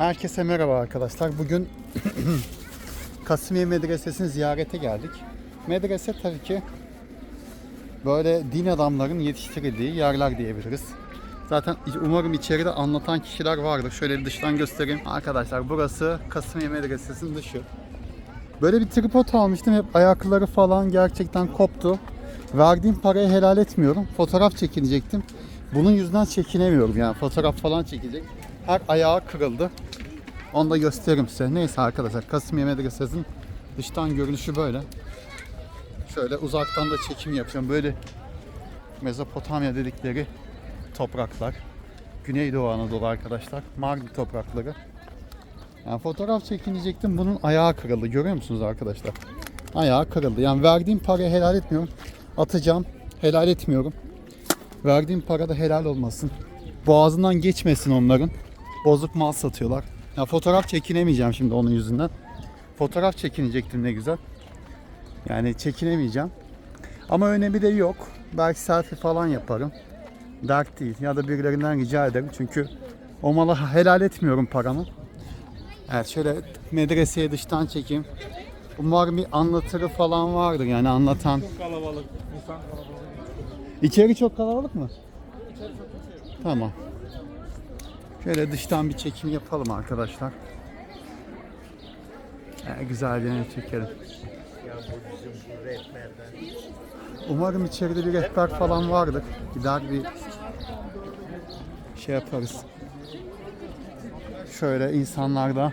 Herkese merhaba arkadaşlar. Bugün Kasımiye Medresesi'ni ziyarete geldik. Medrese tabii ki böyle din adamların yetiştirildiği yerler diyebiliriz. Zaten umarım içeride anlatan kişiler vardır. Şöyle bir dıştan göstereyim. Arkadaşlar burası Kasımiye Medresesi'nin dışı. Böyle bir tripod almıştım. Hep ayakları falan gerçekten koptu. Verdiğim parayı helal etmiyorum. Fotoğraf çekinecektim. Bunun yüzünden çekinemiyorum yani. Fotoğraf falan çekecek. Her ayağı kırıldı. Onu da gösteririm size. Neyse arkadaşlar Kasımiye Medresesi'nin dıştan görünüşü böyle. Şöyle uzaktan da çekim yapacağım. Böyle Mezopotamya dedikleri topraklar. Güneydoğu Anadolu arkadaşlar. Mardin toprakları. Yani fotoğraf çekinecektim. Bunun ayağı kırıldı. Görüyor musunuz arkadaşlar? Ayağı kırıldı. Yani verdiğim parayı helal etmiyorum. Atacağım. Helal etmiyorum. Verdiğim para da helal olmasın. Boğazından geçmesin onların. Bozuk mal satıyorlar. Ya fotoğraf çekinemeyeceğim şimdi onun yüzünden. Fotoğraf çekinecektim ne güzel. Yani çekinemeyeceğim. Ama önemi de yok. Belki selfie falan yaparım. Dert değil. Ya da birilerinden rica ederim. Çünkü o mala helal etmiyorum paramı. Evet şöyle medreseye dıştan çekeyim. Umarım bir anlatırı falan vardır yani anlatan. kalabalık. İnsan kalabalık. İçeri çok kalabalık mı? Tamam. Şöyle dıştan bir çekim yapalım arkadaşlar. Ee, güzel bir çekelim. Umarım içeride bir rehber falan vardır. Gider bir şey yaparız. Şöyle insanlarda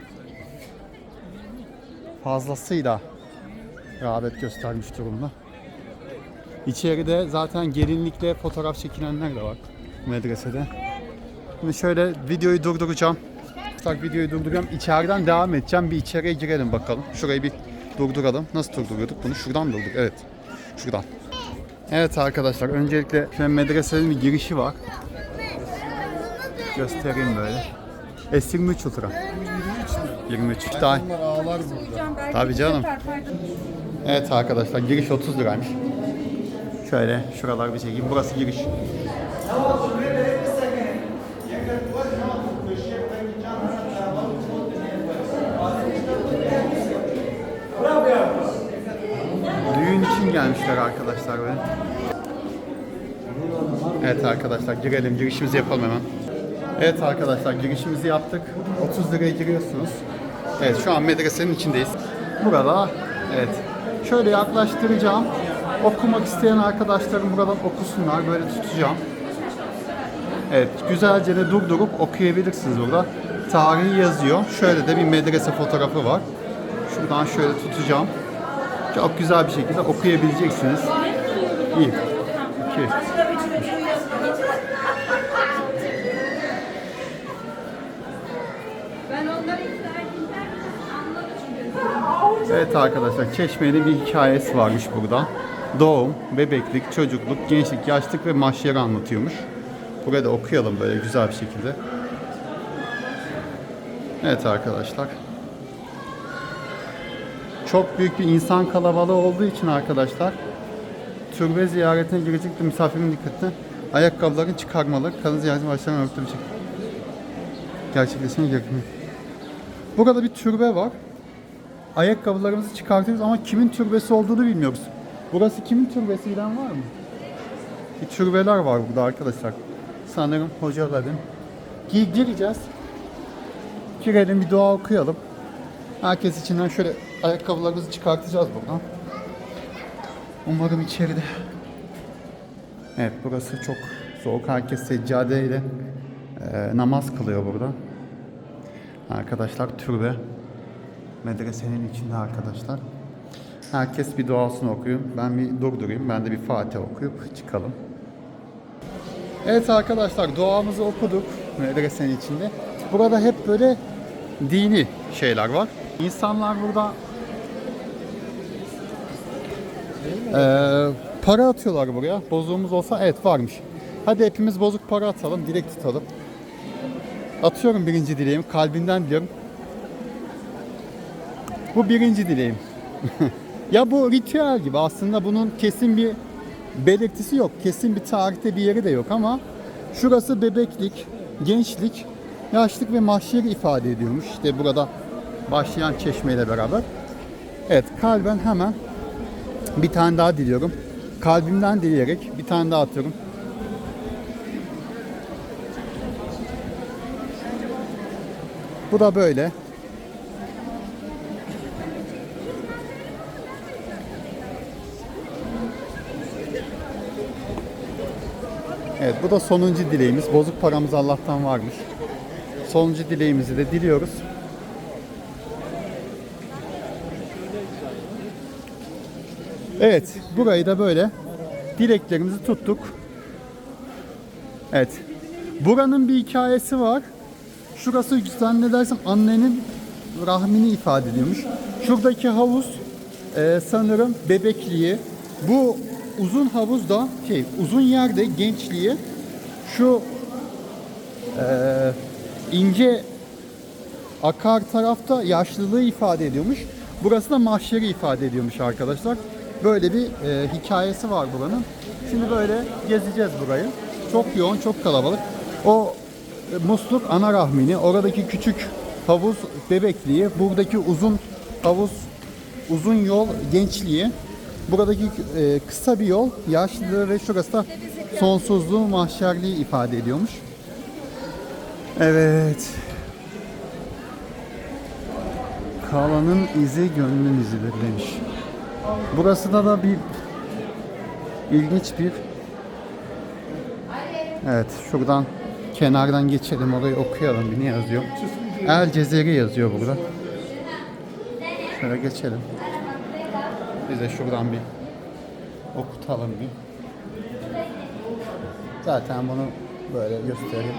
fazlasıyla rağbet göstermiş durumda. İçeride zaten gelinlikle fotoğraf çekilenler de var medresede. Şimdi şöyle videoyu durduracağım. Tak videoyu durduruyorum. İçeriden devam edeceğim. Bir içeriye girelim bakalım. Şurayı bir durduralım. Nasıl durduruyorduk bunu? Şuradan mı durduk. Evet. Şuradan. Evet arkadaşlar öncelikle şu medresenin bir girişi var. Göstereyim böyle. S23 Ultra. 23 daha. Bunlar ağlar burada. Tabii canım. Evet arkadaşlar giriş 30 liraymış. Şöyle şuralar bir çekeyim. Burası giriş. Düğün için gelmişler arkadaşlar böyle. Evet arkadaşlar girelim girişimizi yapalım hemen. Evet arkadaşlar girişimizi yaptık. 30 liraya giriyorsunuz. Evet şu an medresenin içindeyiz. Burada evet şöyle yaklaştıracağım. Okumak isteyen arkadaşlarım buradan okusunlar. Böyle tutacağım. Evet güzelce de durdurup okuyabilirsiniz burada. Tarihi yazıyor. Şöyle de bir medrese fotoğrafı var. Şuradan şöyle tutacağım. Çok güzel bir şekilde okuyabileceksiniz. İki, izlerken anladım çünkü. Evet arkadaşlar Çeşme'nin bir hikayesi varmış burada. Doğum, bebeklik, çocukluk, gençlik, yaşlık ve mahşeri anlatıyormuş. Buraya da okuyalım böyle güzel bir şekilde. Evet arkadaşlar. Çok büyük bir insan kalabalığı olduğu için arkadaşlar türbe ziyaretine girecek bir misafirin dikkatine ayakkabıların çıkarmalı, kadın örtülü bir şekilde gerçekleşmeye gerekmiyor. Burada bir türbe var ayakkabılarımızı çıkartıyoruz ama kimin türbesi olduğunu bilmiyoruz. Burası kimin türbesi bilen var mı? Bir türbeler var burada arkadaşlar. Sanırım hocaların. Gi- gireceğiz. Girelim bir dua okuyalım. Herkes içinden şöyle ayakkabılarımızı çıkartacağız buradan. Umarım içeride. Evet burası çok soğuk. Herkes seccadeyle e, namaz kılıyor burada. Arkadaşlar türbe medresenin içinde arkadaşlar. Herkes bir duasını okuyor. Ben bir durdurayım. Ben de bir Fatiha okuyup çıkalım. Evet arkadaşlar duamızı okuduk medresenin içinde. Burada hep böyle dini şeyler var. İnsanlar burada eee, para atıyorlar buraya. Bozuğumuz olsa evet varmış. Hadi hepimiz bozuk para atalım, dilek tutalım. Atıyorum birinci dileğimi, kalbimden diliyorum. Bu birinci dileğim. ya bu ritüel gibi aslında bunun kesin bir belirtisi yok. Kesin bir tarihte bir yeri de yok ama şurası bebeklik, gençlik, yaşlık ve mahşeri ifade ediyormuş. İşte burada başlayan çeşmeyle beraber. Evet kalben hemen bir tane daha diliyorum. Kalbimden dileyerek bir tane daha atıyorum. Bu da böyle. Evet bu da sonuncu dileğimiz. Bozuk paramız Allah'tan varmış. Sonuncu dileğimizi de diliyoruz. Evet burayı da böyle dileklerimizi tuttuk. Evet. Buranın bir hikayesi var. Şurası zannedersem annenin rahmini ifade ediyormuş. Şuradaki havuz e, sanırım bebekliği. Bu uzun havuz da şey uzun yerde gençliği. Şu e, ince akar tarafta yaşlılığı ifade ediyormuş. Burası da mahşeri ifade ediyormuş arkadaşlar. Böyle bir e, hikayesi var buranın. Şimdi böyle gezeceğiz burayı. Çok yoğun, çok kalabalık. O e, musluk ana rahmini, oradaki küçük havuz bebekliği, buradaki uzun havuz uzun yol gençliği, buradaki e, kısa bir yol yaşlılığı ve şurası da sonsuzluğu, mahşerliği ifade ediyormuş. Evet. Kalanın izi gönlün izidir demiş. Burası da da bir ilginç bir Evet şuradan kenardan geçelim orayı okuyalım bir ne yazıyor. El Cezeri yazıyor burada. Şöyle geçelim. Biz de şuradan bir okutalım bir. Zaten bunu böyle göstereyim.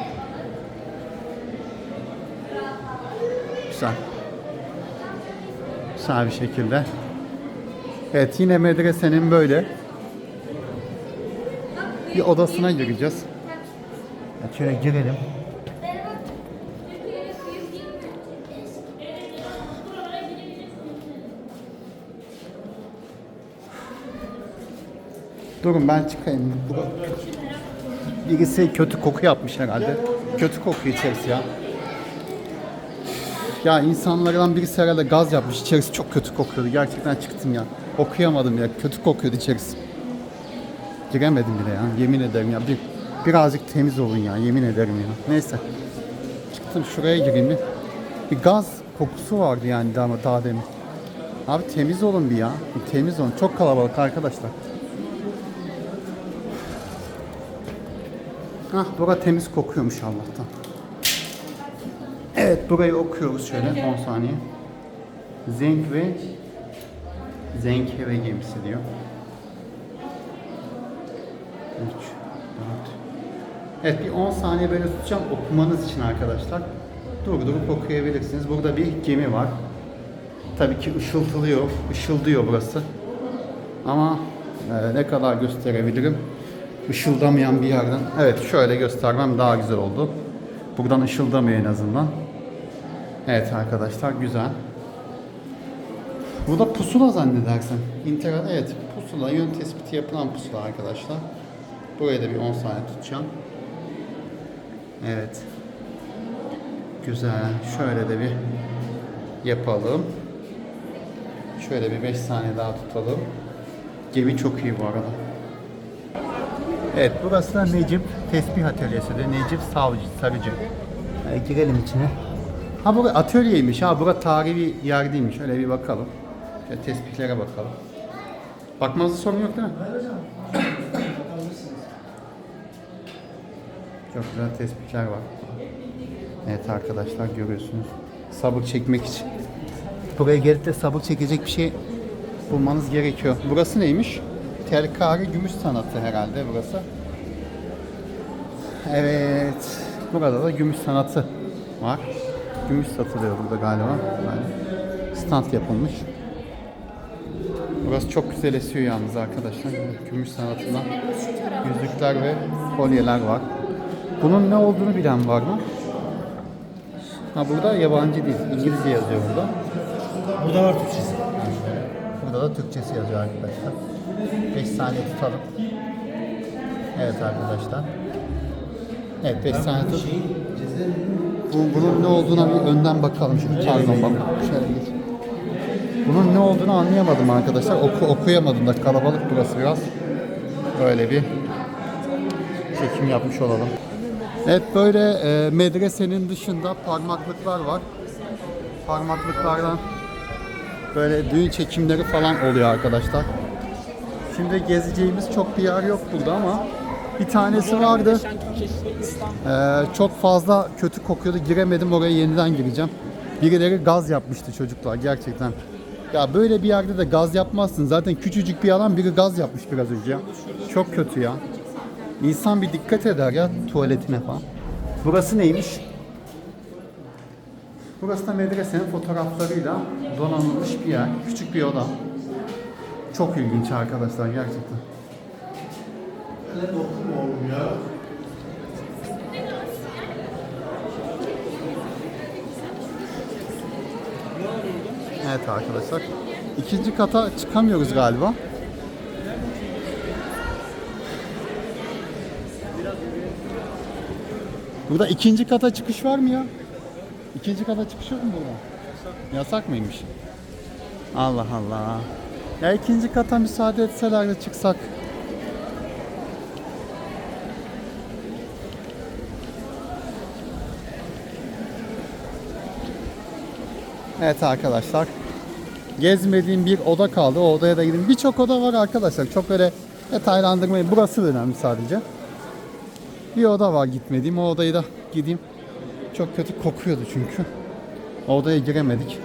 Güzel. Güzel bir şekilde. Evet yine medresenin böyle bir odasına gireceğiz. Ya Şöyle girelim. Durun ben çıkayım. Birisi kötü koku yapmış herhalde. Kötü kokuyor içerisi ya. Ya insanlardan birisi herhalde gaz yapmış. İçerisi çok kötü kokuyordu. Gerçekten çıktım ya. Okuyamadım ya. Kötü kokuyordu içerisi. Giremedim bile ya. Yemin ederim ya. Bir, birazcık temiz olun ya. Yemin ederim ya. Neyse. Çıktım şuraya gireyim bir. Bir gaz kokusu vardı yani daha, daha demin. Abi temiz olun bir ya. Bir temiz olun. Çok kalabalık arkadaşlar. Hah bura temiz kokuyormuş Allah'tan. Evet burayı okuyoruz şöyle 10 saniye. Zenk ve Zenkeve gemisi diyor. 3, 4. Evet bir 10 saniye böyle tutacağım okumanız için arkadaşlar. Durdurup okuyabilirsiniz. Burada bir gemi var. Tabii ki ışıltılıyor, ışıldıyor burası. Ama e, ne kadar gösterebilirim? Işıldamayan bir yerden. Evet şöyle göstermem daha güzel oldu. Buradan ışıldamıyor en azından. Evet arkadaşlar güzel. Bu da pusula zannedersen. İnternet evet pusula yön tespiti yapılan pusula arkadaşlar. Buraya da bir 10 saniye tutacağım. Evet. Güzel. Şöyle de bir yapalım. Şöyle bir 5 saniye daha tutalım. Gemi çok iyi bu arada. Evet burası da Necip Tesbih Atölyesi'dir. Necip Savcı, Sarıcı. E, girelim içine. Ha bu atölyeymiş ha. Bura tarihi yer değilmiş. Öyle bir bakalım. Şöyle tespihlere bakalım. Bakmanızda sorun yok değil mi? Çok güzel tespihler var. Evet arkadaşlar görüyorsunuz. Sabır çekmek için. Buraya gelip de sabır çekecek bir şey bulmanız gerekiyor. Burası neymiş? Telkari Gümüş Sanatı herhalde burası. Evet. Burada da gümüş sanatı var. Gümüş satılıyor burada galiba. Yani stand yapılmış. Burası çok güzel esiyor yalnız arkadaşlar. Gümüş sanatından yüzükler ve kolyeler var. Bunun ne olduğunu bilen var mı? Ha burada yabancı değil. İngilizce yazıyor burada. Burada var Türkçesi. Burada da Türkçesi yazıyor arkadaşlar. 5 saniye tutalım. Evet arkadaşlar. Evet 5 saniye tut. bu, bunun ne olduğuna bir önden bakalım. Şimdi pardon bak. Şöyle geç. Bunun ne olduğunu anlayamadım arkadaşlar. Oku, okuyamadım da kalabalık burası biraz. Böyle bir çekim yapmış olalım. Evet böyle e, medresenin dışında parmaklıklar var. Parmaklıklardan böyle düğün çekimleri falan oluyor arkadaşlar. Şimdi gezeceğimiz çok bir yer yok burada ama bir tanesi vardı. Ee, çok fazla kötü kokuyordu. Giremedim oraya yeniden gireceğim. Birileri gaz yapmıştı çocuklar gerçekten. Ya böyle bir yerde de gaz yapmazsın. Zaten küçücük bir alan biri gaz yapmış biraz önce ya. Çok kötü ya. İnsan bir dikkat eder ya tuvaletine falan. Burası neymiş? Burası da medresenin fotoğraflarıyla donanılmış bir yer. Küçük bir oda. Çok ilginç arkadaşlar gerçekten. Evet arkadaşlar. İkinci kata çıkamıyoruz galiba. Burada ikinci kata çıkış var mı ya? İkinci kata çıkış yok mu burada? Yasak mıymış? Allah Allah. Ya ikinci kata müsaade etseler de çıksak. Evet arkadaşlar. Gezmediğim bir oda kaldı. O odaya da gidin. Birçok oda var arkadaşlar. Çok öyle detaylandırmayın. Burası da önemli sadece. Bir oda var gitmediğim. O odayı da gideyim. Çok kötü kokuyordu çünkü. O odaya giremedik.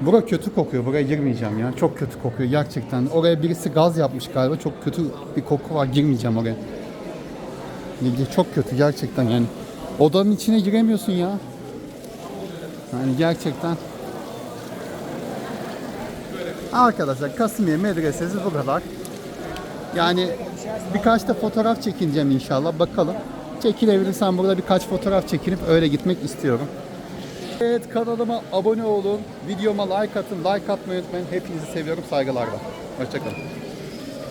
Bura kötü kokuyor. Buraya girmeyeceğim ya. Çok kötü kokuyor gerçekten. Oraya birisi gaz yapmış galiba. Çok kötü bir koku var. Girmeyeceğim oraya. Çok kötü gerçekten yani. Odanın içine giremiyorsun ya. Yani gerçekten. Arkadaşlar Kasımiye Medresesi bu kadar. Yani birkaç da fotoğraf çekineceğim inşallah. Bakalım. Çekilebilirsem burada birkaç fotoğraf çekinip öyle gitmek istiyorum. Evet kanalıma abone olun. Videoma like atın. Like atmayı unutmayın. Hepinizi seviyorum. Saygılarla. Hoşçakalın.